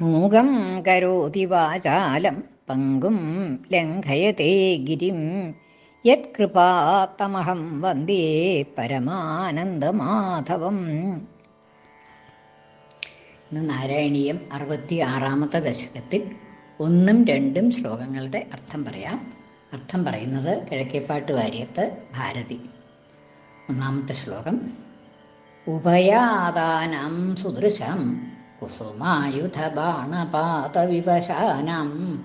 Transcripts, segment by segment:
മൂകം കരോതി വാചാലം പങ്കും ലംഘയത്തെ ഗിരിം. യത്കൃപാത്തമഹം വന്ദേ പരമാനന്ദമാധവം. ഇന്ന് നാരായണീയം അറുപത്തി ആറാമത്തെ ദശകത്തിൽ ഒന്നും രണ്ടും ശ്ലോകങ്ങളുടെ അർത്ഥം പറയാം. അർത്ഥം പറയുന്നത് കിഴക്കേപ്പാട്ട് വാര്യത്ത് ഭാരതി. ഒന്നാമത്തെ ശ്ലോകം. ഉഭയാദാനം സുദൃശം. കുസുമായുധബാണപാതവിവശാനാം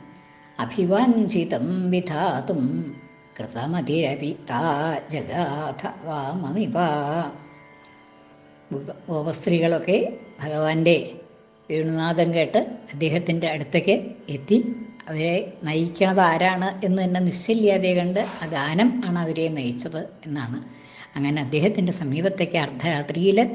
അഭിവഞ്ചിതം വിധാതും കൃതമതിരപി താ ജഗാഥ വാമമിവ ഭഗവാന്റെ വേണുനാഥം കേട്ട് അദ്ദേഹത്തിന്റെ അടുത്തേക്ക് എത്തി. അവരെ നയിക്കണത് ആരാണ് എന്ന് തന്നെ നിശ്ചയില്ലാതെ കണ്ട് ആ ഗാനം ആണ് അവരെ നയിച്ചത് എന്നാണ്. അങ്ങനെ അദ്ദേഹത്തിന്റെ സമീപത്തേക്ക് അർദ്ധരാത്രിയിൽ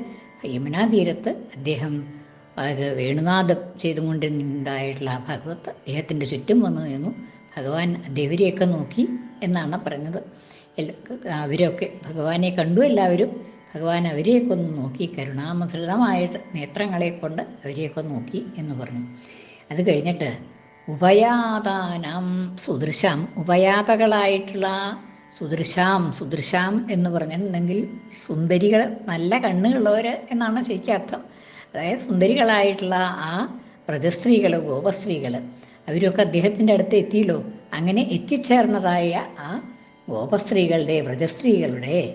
യമുനാ തീരത്ത് അദ്ദേഹം അത് വേണുനാഥം ചെയ്തുകൊണ്ടിരുന്നതായിട്ടുള്ള ആ ഭഗവത്ത് അദ്ദേഹത്തിന്റെ ചുറ്റും വന്നു നിന്നു ഭഗവാൻ ദേവരെയൊക്കെ നോക്കി എന്നാണ് പറഞ്ഞത്. അവരൊക്കെ ഭഗവാനെ കണ്ടു എല്ലാവരും. ഭഗവാൻ അവരെയൊക്കെ ഒന്ന് നോക്കി കരുണാമസൃതമായിട്ട് നേത്രങ്ങളെ കൊണ്ട് അവരെയൊക്കെ നോക്കി എന്ന് പറഞ്ഞു. അത് കഴിഞ്ഞിട്ട് ഉപയാതാനം സുദൃശാം ഉപയാതകളായിട്ടുള്ള സുദൃശാം സുദൃശാം എന്ന് പറഞ്ഞിട്ടുണ്ടെങ്കിൽ സുന്ദരികൾ നല്ല കണ്ണുള്ളവർ എന്നാണ് ശരിക്കും അർത്ഥം അതായത് സുന്ദരികളായിട്ടുള്ള ആ വ്രജസ്ത്രീകൾ ഗോപസ്ത്രീകൾ അവരൊക്കെ അദ്ദേഹത്തിന്റെ അടുത്ത് എത്തിയല്ലോ. അങ്ങനെ എത്തിച്ചേർന്നതായ ആ ഗോപസ്ത്രീകളുടെ വ്രജസ്ത്രീകളുടെ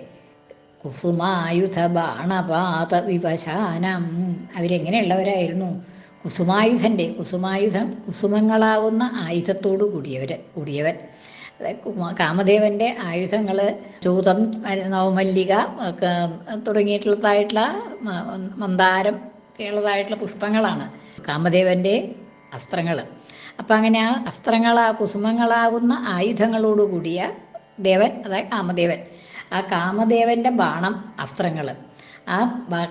കുസുമായുധ ബാണപാത വിവശാനം അവരെങ്ങനെയുള്ളവരായിരുന്നു? കുസുമായുധന്റെ കുസുമായുധം കുസുമങ്ങളാവുന്ന ആയുധത്തോട് കൂടിയവർ കൂടിയവൻ. കാമദേവന്റെ ആയുധങ്ങൾ ചൂതം നവമല്ലിക തുടങ്ങിയിട്ടുള്ളതായിട്ടുള്ള മന്ദാരം ഉള്ളതായിട്ടുള്ള പുഷ്പങ്ങളാണ്. കാമദേവന്റെ അസ്ത്രങ്ങൾ അപ്പം അങ്ങനെ ആ അസ്ത്രങ്ങളാ കുസുമങ്ങളാകുന്ന ആയുധങ്ങളോടുകൂടിയ ദേവൻ അതായത് കാമദേവൻ. ആ കാമദേവന്റെ ബാണം അസ്ത്രങ്ങൾ ആ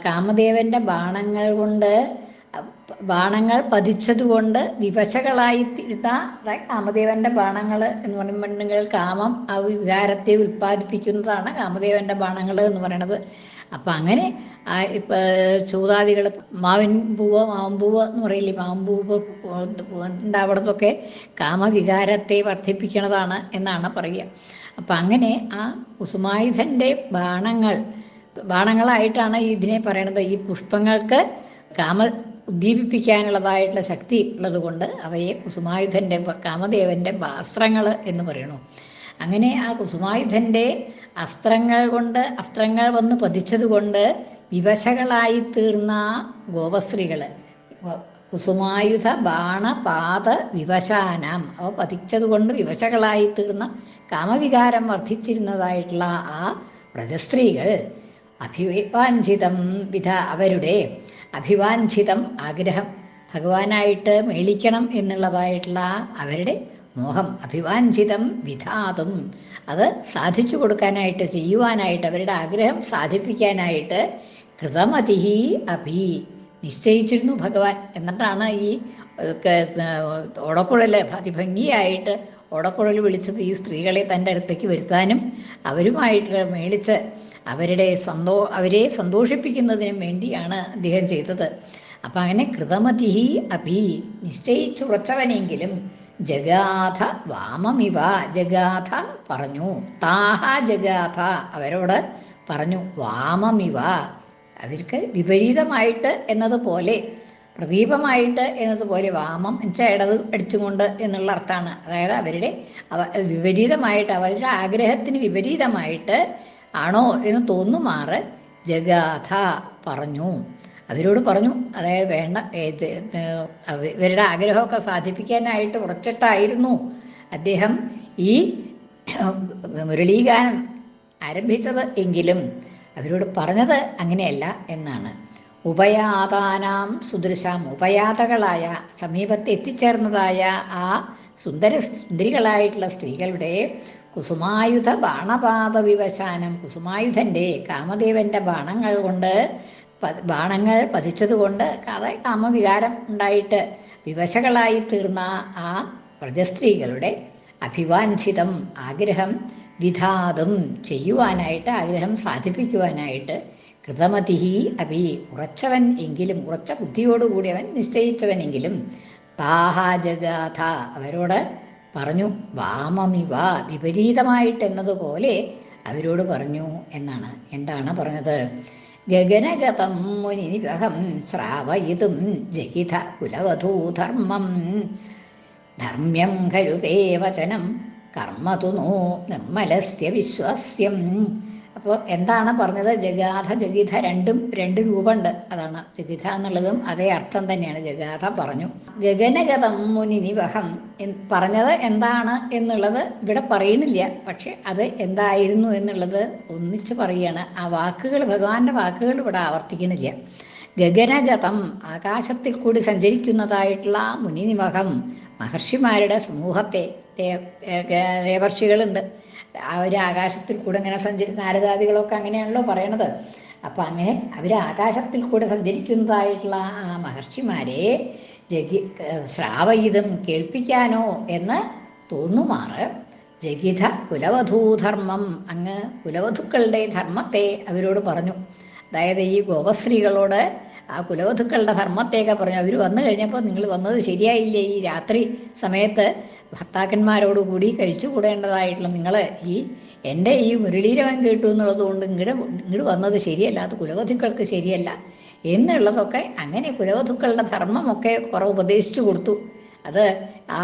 കാമദേവന്റെ ബാണങ്ങൾ കൊണ്ട് ബാണങ്ങൾ പതിച്ചതുകൊണ്ട് വിവശകളായി അതായത് കാമദേവന്റെ ബാണങ്ങൾ എന്ന് പറയുമ്പോഴെങ്കിൽ കാമം ആ വികാരത്തെ ഉൽപ്പാദിപ്പിക്കുന്നതാണ് കാമദേവന്റെ ബാണങ്ങൾ എന്ന് പറയണത് അപ്പം അങ്ങനെ ഇപ്പം ചൂതാദികൾ മാവിൻ പൂവ് മാമ്പൂവ് എന്ന് പറയില്ലേ മാമ്പൂവ് നിന്നൊക്കെ കാമവികാരത്തെ വർദ്ധിപ്പിക്കുന്നതാണ് എന്നാണ് പറയുക. അപ്പം അങ്ങനെ ആ കുസുമായുധന്റെ ബാണങ്ങൾ ബാണങ്ങളായിട്ടാണ് ഇതിനെ പറയണത്. ഈ പുഷ്പങ്ങൾക്ക് കാമ ഉദ്ദീപിപ്പിക്കാനുള്ളതായിട്ടുള്ള ശക്തി ഉള്ളത് കൊണ്ട് അവയെ കുസുമായുധന്റെ കാമദേവന്റെ വാസ്ത്രങ്ങൾ എന്ന് പറയണു. അങ്ങനെ ആ കുസുമായുധന്റെ അസ്ത്രങ്ങൾ കൊണ്ട് അസ്ത്രങ്ങൾ വന്ന് പതിച്ചതുകൊണ്ട് വിവശകളായി തീർന്ന ഗോപസ്ത്രീകൾ കുസുമായുധ ബാണപാത വിവശാനാം. അവ പതിച്ചതുകൊണ്ട് വിവശകളായി തീർന്ന കാമവികാരം വർദ്ധിച്ചിരുന്നതായിട്ടുള്ള ആ വ്രജസ്ത്രീകൾ അഭിവാഞ്ചിതം വിധ അവരുടെ അഭിവാഞ്ചിതം ആഗ്രഹം ഭഗവാനായിട്ട് മേളിക്കണം എന്നുള്ളതായിട്ടുള്ള അവരുടെ മോഹം അഭിവാഞ്ചിതം വിധാതും. അത് സാധിച്ചു കൊടുക്കാനായിട്ട് ചെയ്യുവാനായിട്ട് അവരുടെ ആഗ്രഹം സാധിപ്പിക്കാനായിട്ട് കൃതമതിഹി അഭി. നിശ്ചയിച്ചിരുന്നു ഭഗവാൻ. എന്നിട്ടാണ് ഈ ഓടക്കുഴൽ അതിഭംഗിയായിട്ട് ഓടക്കുഴൽ വിളിച്ചത് ഈ സ്ത്രീകളെ തന്റെ അടുത്തേക്ക് വരുത്താനും അവരുമായിട്ട് മേളിച്ച് അവരുടെ സന്തോ അവരെ സന്തോഷിപ്പിക്കുന്നതിനും വേണ്ടിയാണ് അദ്ദേഹം ചെയ്തത്. അപ്പം അങ്ങനെ കൃതമതിഹി അഭി. നിശ്ചയിച്ചുറച്ചവനെങ്കിലും ജഗാഥ വാമമിവ. ജഗാഥ പറഞ്ഞു. താഹ ജഗാഥ അവരോട് പറഞ്ഞു വാമമിവ. അവർക്ക് വിപരീതമായിട്ട് എന്നതുപോലെ പ്രദീപമായിട്ട് എന്നതുപോലെ വാമം എന്നുവെച്ചാൽ ഇടത് അടിച്ചുകൊണ്ട് എന്നുള്ള അർത്ഥമാണ്. അതായത് അവരുടെ വിപരീതമായിട്ട് അവരുടെ ആഗ്രഹത്തിന് വിപരീതമായിട്ട് ആണോ എന്ന് തോന്നുമാറ് ജഗാഥ പറഞ്ഞു. അവരോട് പറഞ്ഞു അതായത് വേണ്ട ഇവരുടെ ആഗ്രഹമൊക്കെ സാധിപ്പിക്കാനായിട്ട് ഉറച്ചിട്ടായിരുന്നു അദ്ദേഹം ഈ മുരളീഗാനം ആരംഭിച്ചത് എങ്കിലും അവരോട് പറഞ്ഞത് അങ്ങനെയല്ല എന്നാണ്. ഉപയാതാനാം സുദൃശാം ഉപയാതകളായ സമീപത്ത് എത്തിച്ചേർന്നതായ ആ സുന്ദര സുന്ദരികളായിട്ടുള്ള സ്ത്രീകളുടെ കുസുമായുധ ബാണപാത വിവശാനം കുസുമായുധന്റെ കാമദേവന്റെ ബാണങ്ങൾ കൊണ്ട് ബാണങ്ങൾ പതിച്ചതുകൊണ്ട് അതായത് കാമവികാരം ഉണ്ടായിട്ട് വിവശകളായി തീർന്ന ആ പ്രജസ്ത്രീകളുടെ അഭിവാഞ്ചിതം ആഗ്രഹം വിധാതും ചെയ്യുവാനായിട്ട് ആഗ്രഹം സാധിപ്പിക്കുവാനായിട്ട് കൃതമതി അഭി ഉറച്ചവൻ എങ്കിലും ഉറച്ച ബുദ്ധിയോടുകൂടി അവൻ നിശ്ചയിച്ചവനെങ്കിലും താഹാജഗാഥ അവരോട് പറഞ്ഞു വാമമിവ വിപരീതമായിട്ടെന്നതുപോലെ അവരോട് പറഞ്ഞു എന്നാണ്. എന്താണ് പറഞ്ഞത്? ഗഗനഗതം മുനിനിവഹം ശ്രാവയിതും ജഹിത കുലവധൂധർമ്മം. ധർമ്മ്യം ഖലു വചനം കർമ്മതു നോ നിർമ്മലസ്യ വിശ്വാസ്യം. അപ്പോൾ എന്താണ് പറഞ്ഞത്? ജഗാഥ ജഗിഥ രണ്ടും രണ്ട് രൂപമുണ്ട്. അതാണ് ജഗിഥ എന്നുള്ളതും അതേ അർത്ഥം തന്നെയാണ് ജഗാഥ പറഞ്ഞു. ഗഗനഗതം മുനിനിവഹം. പറഞ്ഞത് എന്താണ് എന്നുള്ളത് ഇവിടെ പറയുന്നില്ല. പക്ഷെ അത് എന്തായിരുന്നു എന്നുള്ളത് ഒന്നിച്ച് പറയുകയാണ് ആ വാക്കുകൾ ഭഗവാന്റെ വാക്കുകൾ ഇവിടെ ആവർത്തിക്കുന്നില്ല. ഗഗനഗതം ആകാശത്തിൽ കൂടി സഞ്ചരിക്കുന്നതായിട്ടുള്ള മുനിനിവഹം. മഹർഷിമാരുടെ സമൂഹത്തെ ദേ- ഏ- ഒരു ആകാശത്തിൽ കൂടെ ഇങ്ങനെ സഞ്ചരി നാരദാദികളൊക്കെ അങ്ങനെയാണല്ലോ പറയണത്. അപ്പം അങ്ങനെ അവർ ആകാശത്തിൽ കൂടെ സഞ്ചരിക്കുന്നതായിട്ടുള്ള ആ മഹർഷിമാരെ ജഗി ശ്രാവയിതം കേൾപ്പിക്കാനോ എന്ന് തോന്നുമാറ്. ജഗിത കുലവധൂധർമ്മം അങ്ങ് കുലവധുക്കളുടെ ധർമ്മത്തെ അവരോട് പറഞ്ഞു. അതായത് ഈ ഗോപസ്ത്രീകളോട് ആ കുലവധുക്കളുടെ ധർമ്മത്തെയൊക്കെ പറഞ്ഞു. അവർ വന്നു കഴിഞ്ഞപ്പോൾ നിങ്ങൾ വന്നത് ശരിയായില്ലേ? ഈ രാത്രി സമയത്ത് ഭർത്താക്കന്മാരോടുകൂടി കഴിച്ചുകൂടേണ്ടതായിട്ടുള്ള നിങ്ങൾ ഈ എന്റെ ഈ മുരളീരവൻ കേട്ടു എന്നുള്ളത് കൊണ്ട് ഇങ്ങോട്ട് ഇങ്ങോട്ട് വന്നത് ശരിയല്ല അത് കുലവധുക്കൾക്ക് ശരിയല്ല എന്നുള്ളതൊക്കെ അങ്ങനെ കുലവധുക്കളുടെ ധർമ്മമൊക്കെ കുറവ് ഉപദേശിച്ചു കൊടുത്തു. അത് ആ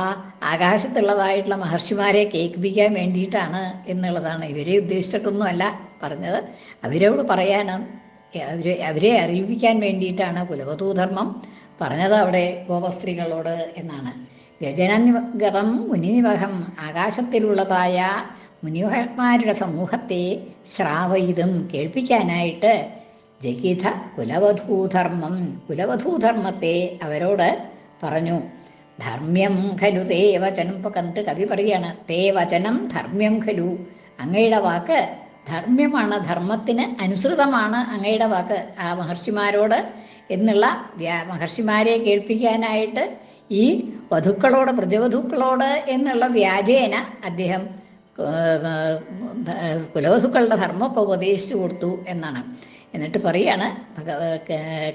ആകാശത്തുള്ളതായിട്ടുള്ള മഹർഷിമാരെ കേൾപ്പിക്കാൻ വേണ്ടിയിട്ടാണ് എന്നുള്ളതാണ്. ഇവരെ ഉദ്ദേശിച്ചിട്ടൊന്നുമല്ല പറഞ്ഞത്. അവരോട് പറയാനാണ് അവരെ അവരെ അറിയിപ്പിക്കാൻ വേണ്ടിയിട്ടാണ് കുലവധൂധർമ്മം പറഞ്ഞത് അവിടെ ഗോപസ്ത്രീകളോട് എന്നാണ്. ഗഗനഗതം മുനിനിവഹം ആകാശത്തിലുള്ളതായ മുനിവഹന്മാരുടെ സമൂഹത്തെ ശ്രാവയിതും കേൾപ്പിക്കാനായിട്ട് ജഗിത കുലവധൂധർമ്മം കുലവധൂധർമ്മത്തെ അവരോട് പറഞ്ഞു. ധർമ്മ്യം ഖലു തേ വചനം ഇപ്പൊ കണ്ടിട്ട് കവി പറയാണ്. തേ വചനം ധർമ്മ്യം ഖലു. അങ്ങയുടെ വാക്ക് ധർമ്മ്യമാണ് ധർമ്മത്തിന് അനുസൃതമാണ് അങ്ങയുടെ വാക്ക്. ആ മഹർഷിമാരോട് എന്നുള്ള മഹർഷിമാരെ കേൾപ്പിക്കാനായിട്ട് ഈ വധുക്കളോട് പ്രജവധുക്കളോട് എന്നുള്ള വ്യാജേന അദ്ദേഹം കുലവധുക്കളുടെ ധർമ്മമൊക്കെ ഉപദേശിച്ചു കൊടുത്തു എന്നാണ്. എന്നിട്ട് പറയാണ്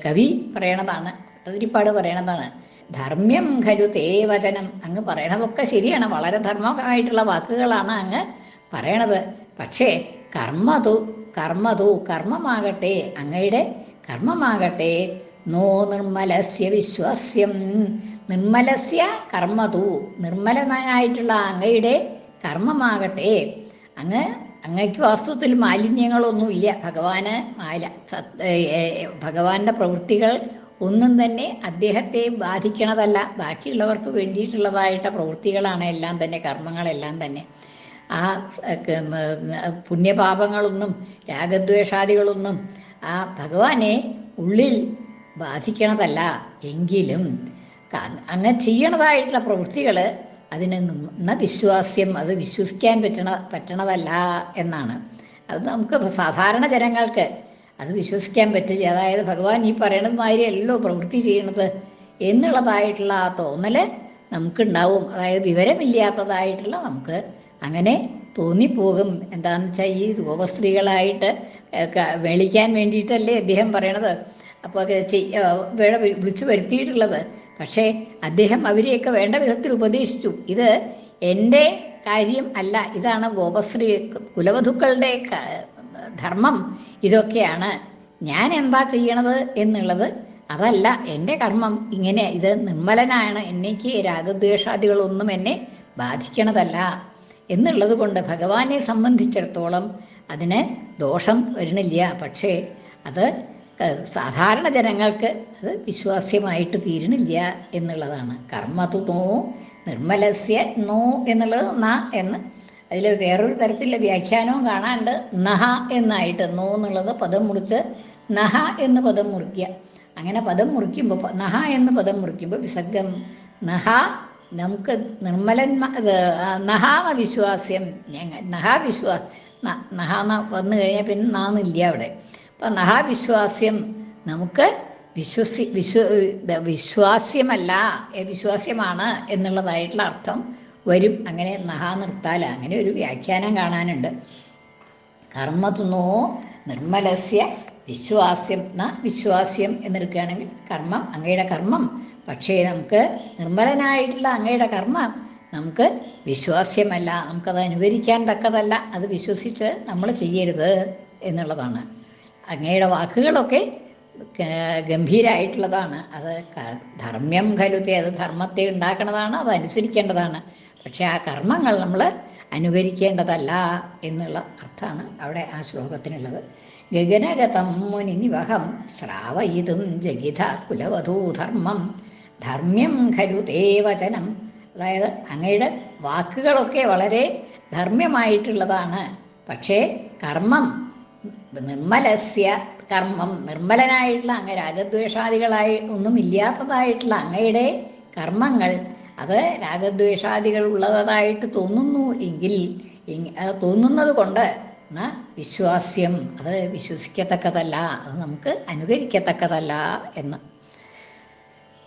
കവി പറയണതാണ് അതിരിപ്പാട് പറയണതാണ് ധർമ്മ്യം ഖലു തേ വചനം അങ്ങ് പറയണതൊക്കെ ശരിയാണ് വളരെ ധർമ്മമായിട്ടുള്ള വാക്കുകളാണ് അങ്ങ് പറയണത്. പക്ഷേ കർമ്മതു കർമ്മതു കർമ്മമാകട്ടെ അങ്ങയുടെ കർമ്മമാകട്ടെ നോ നിർമ്മലസ്യ വിശ്വാസ്യം നിർമ്മലസ്യ കർമ്മതു. നിർമ്മലനായിട്ടുള്ള അങ്ങയുടെ കർമ്മമാകട്ടെ. അങ്ങ് അങ്ങയ്ക്ക് വാസ്തവത്തിൽ മാലിന്യങ്ങളൊന്നുമില്ല. ഭഗവാന് മാല ഭഗവാന്റെ പ്രവൃത്തികൾ ഒന്നും തന്നെ അദ്ദേഹത്തെ ബാധിക്കണതല്ല. ബാക്കിയുള്ളവർക്ക് വേണ്ടിയിട്ടുള്ളതായിട്ട് പ്രവൃത്തികളാണ് എല്ലാം തന്നെ കർമ്മങ്ങളെല്ലാം തന്നെ. ആ പുണ്യപാപങ്ങളൊന്നും രാഗദ്വേഷാദികളൊന്നും ആ ഭഗവാനെ ഉള്ളിൽ ബാധിക്കണതല്ല. എങ്കിലും ക- അങ്ങ് ചെയ്യണതായിട്ടുള്ള പ്രവൃത്തികൾ അതിന് നിന്ന വിശ്വാസ്യം അത് വിശ്വസിക്കാൻ പറ്റണ പറ്റണതല്ല എന്നാണ്. അത് നമുക്ക് സാധാരണ ജനങ്ങൾക്ക് അത് വിശ്വസിക്കാൻ പറ്റില്ല. അതായത് ഭഗവാൻ ഈ പറയണത് മാതിരിയല്ലോ പ്രവൃത്തി ചെയ്യണത് എന്നുള്ളതായിട്ടുള്ള ആ തോന്നൽ നമുക്കുണ്ടാവും. അതായത് വിവരമില്ലാത്തതായിട്ടുള്ള നമുക്ക് അങ്ങനെ തോന്നിപ്പോകും. എന്താണെന്ന് വെച്ചാൽ ഈ രൂപസ്ത്രീകളായിട്ട് വിളിക്കാൻ വേണ്ടിയിട്ടല്ലേ അദ്ദേഹം പറയണത്. അപ്പോൾ വിളിച്ചു വരുത്തിയിട്ടുള്ളത്. പക്ഷേ അദ്ദേഹം അവരെയൊക്കെ വേണ്ട വിധത്തിൽ ഉപദേശിച്ചു. ഇത് എന്റെ കാര്യം അല്ല ഇതാണ് ഗോപശ്രീ കുലവധുക്കളുടെ ധർമ്മം. ഇതൊക്കെയാണ് ഞാൻ എന്താ ചെയ്യണത് എന്നുള്ളത്. അതല്ല എന്റെ കർമ്മം ഇങ്ങനെ ഇത് നിർമ്മലനാണ് എന്നേക്ക് രാഗദ്വേഷാദികളൊന്നും എന്നെ ബാധിക്കണതല്ല എന്നുള്ളത് കൊണ്ട് ഭഗവാനെ സംബന്ധിച്ചിടത്തോളം അതിന് ദോഷം വരണില്ല പക്ഷേ അത് സാധാരണ ജനങ്ങൾക്ക് അത് വിശ്വാസ്യമായിട്ട് തീരണില്ല എന്നുള്ളതാണ്. കർമ്മതു നോ നിർമ്മലസ്യ നോ എന്നുള്ളത് ന എന്ന്. അതിൽ വേറൊരു തരത്തിലുള്ള വ്യാഖ്യാനവും കാണാണ്ട് നഹ എന്നായിട്ട് നോ എന്നുള്ളത് പദം മുറിച്ച് നഹ എന്ന് പദം മുറിക്കുക. അങ്ങനെ പദം മുറിക്കുമ്പോൾ നഹ എന്ന് പദം മുറിക്കുമ്പോൾ വിസർഗം നഹ നമുക്ക് നിർമ്മലന്മാ നഹാന വിശ്വാസ്യം. ഞങ്ങൾ നഹാ വിശ്വാ നഹ നഹാന്ന വന്നു കഴിഞ്ഞാൽ പിന്നെ നാന്നില്ല അവിടെ. അപ്പം നഹാവിശ്വാസ്യം നമുക്ക് വിശ്വസി വിശ്വ വിശ്വാസ്യമല്ല വിശ്വാസ്യമാണ് എന്നുള്ളതായിട്ടുള്ള അർത്ഥം വരും. അങ്ങനെ നഹാ നിർത്താല അങ്ങനെ ഒരു വ്യാഖ്യാനം കാണാനുണ്ട്. കർമ്മതുനോ നിർമ്മലസ്യ വിശ്വാസ്യം ന വിശ്വാസ്യം എന്നെടുക്കുകയാണെങ്കിൽ കർമ്മം അങ്ങയുടെ കർമ്മം. പക്ഷേ നമുക്ക് നിർമ്മലനായിട്ടുള്ള അങ്ങയുടെ കർമ്മം നമുക്ക് വിശ്വാസ്യമല്ല നമുക്കത് അനുകരിക്കാൻ തക്കതല്ല അത് വിശ്വസിച്ച് നമ്മൾ ചെയ്യരുത് എന്നുള്ളതാണ്. അങ്ങയുടെ വാക്കുകളൊക്കെ ഗംഭീരായിട്ടുള്ളതാണ്. അത് ധർമ്മം ധർമ്മ്യം കരുതി അത് ധർമ്മത്തെ ഉണ്ടാക്കുന്നതാണ് അത് അനുസരിക്കേണ്ടതാണ്. പക്ഷേ ആ കർമ്മങ്ങൾ നമ്മൾ അനുകരിക്കേണ്ടതല്ല എന്നുള്ള അർത്ഥമാണ് അവിടെ ആ ശ്ലോകത്തിനുള്ളത്. ഗഗനഗതം മുനിനിവഹം ശ്രാവയിതും ജഗിത കുലവധൂധർമ്മം ധർമ്മ്യം ഖലു തേ വചനം. അതായത് അങ്ങയുടെ വാക്കുകളൊക്കെ വളരെ ധർമ്മമായിട്ടുള്ളതാണ് പക്ഷേ കർമ്മം നിർമ്മലസ്യ കർമ്മം നിർമ്മലനായിട്ടുള്ള അങ്ങ് രാഗദ്വേഷാദികളായി ഒന്നും ഇല്ലാത്തതായിട്ടുള്ള അങ്ങയുടെ കർമ്മങ്ങൾ അത് രാഗദ്വേഷാദികൾ ഉള്ളതായിട്ട് തോന്നുന്നു എങ്കിൽ തോന്നുന്നത് കൊണ്ട് വിശ്വാസ്യം അത് വിശ്വസിക്കത്തക്കതല്ല അത് നമുക്ക് അനുകരിക്കത്തക്കതല്ല എന്ന്.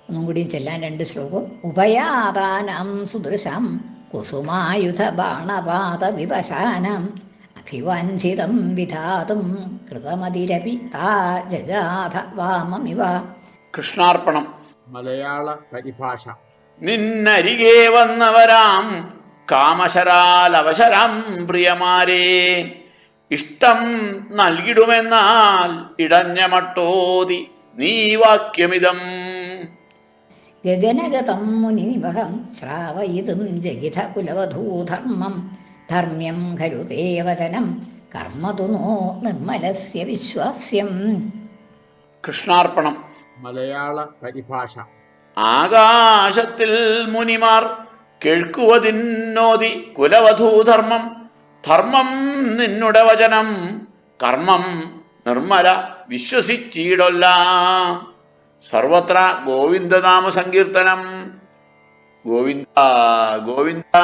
ഒന്നും കൂടി ചെല്ലാൻ രണ്ട് ശ്ലോകം. ഉപയാതാനാം സുദൃശം കുസുമായുധ ബാണപാത വിവശാനം. അഭിവാഞ്ചിതം വിധാതും കൃതമതിരപി താ ജഗാഥ വാമമിവ കൃഷ്ണാർപ്പണം. മലയാള പരിഭാഷ. നിന്നരികെ വന്നവരാം കാമശരാൽ അവശരാം പ്രിയമാരെ. ഇഷ്ടം നൽകിടുമെന്നാൽ ഇടഞ്ഞ മട്ടോതി നീ വാക്യമിതം. ഗഗനഗതം മുനിവഹം ശ്രാവയിതും ജഗിത കുലവധൂധർമ്മം ധർമ്മ്യം ഖലു തേ വചനം കർമ്മതു നോ നിർമ്മലസ്യ വിശ്വാസ്യം. കൃഷ്ണാർപ്പണം. മലയാള പരിഭാഷ. ആകാശത്തിൽ മുനിമാർ കേൾക്കുവതിന്നോതി കുലവധൂധർമ്മം ധർമ്മം നിന്നുടെ വചനം കർമ്മം നിർമ്മല വിശ്വസിച്ചീടൊല്ല. സർവത്ര ഗോവിന്ദനാമ സങ്കീർത്തനം. ഗോവിന്ദ ഗോവിന്ദ.